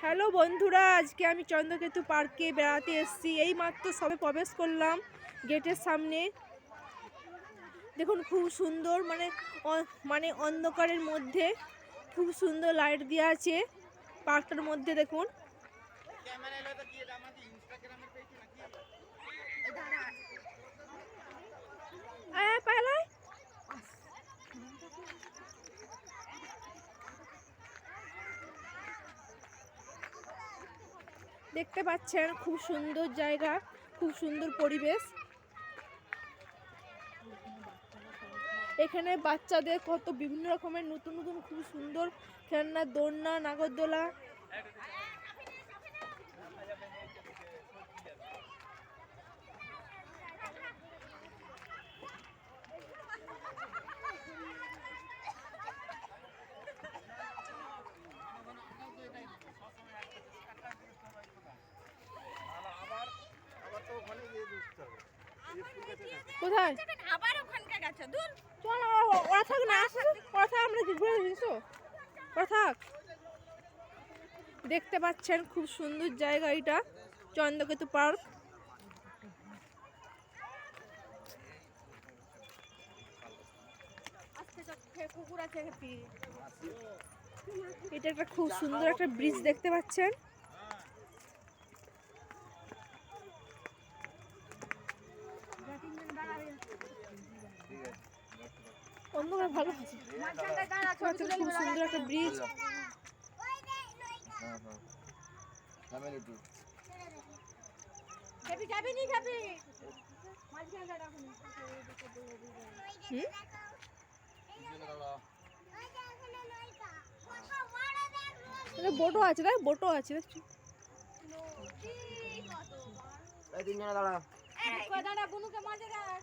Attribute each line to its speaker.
Speaker 1: Hello বন্ধুরা, আজকে আমি চন্দ্রকেতু পার্কে বেড়াতে এসেছি। এই মাত্র সবে প্রবেশ করলাম গেটের সামনে। দেখুন, খুব সুন্দর মানে মানে অন্ধকারের মধ্যে খুব সুন্দর লাইট দেওয়া আছে পার্কটার মধ্যে, দেখুন। দেখতে পাচ্ছেন খুব সুন্দর জায়গা, খুব সুন্দর পরিবেশ। এখানে বাচ্চাদের কত বিভিন্ন রকমের নতুন নতুন খুব সুন্দর খেলনা, দোলনা, নাগরদোলা। কোথায়?
Speaker 2: আবার ওখানকার গেছে। দূর
Speaker 1: চল ওরা থাক না আসো ওরা থাক আমরা ঘুরে এসো ওরা থাক। দেখতে পাচ্ছেন খুব সুন্দর জায়গা এটা চন্দ্রকেতু পার্ক। এটা একটা খুব সুন্দর একটা ব্রিজ দেখতে পাচ্ছেন। অন্ধকার ভালো আছে
Speaker 2: দাঁড়া
Speaker 1: আচ্ছা, খুব সুন্দর একটা ব্রিজ
Speaker 2: দাঁড়া
Speaker 1: বোটও আছে দেখ বোটও আছে দেখছি
Speaker 2: কই দাঁড়া বুনুকে মাঝে রাখ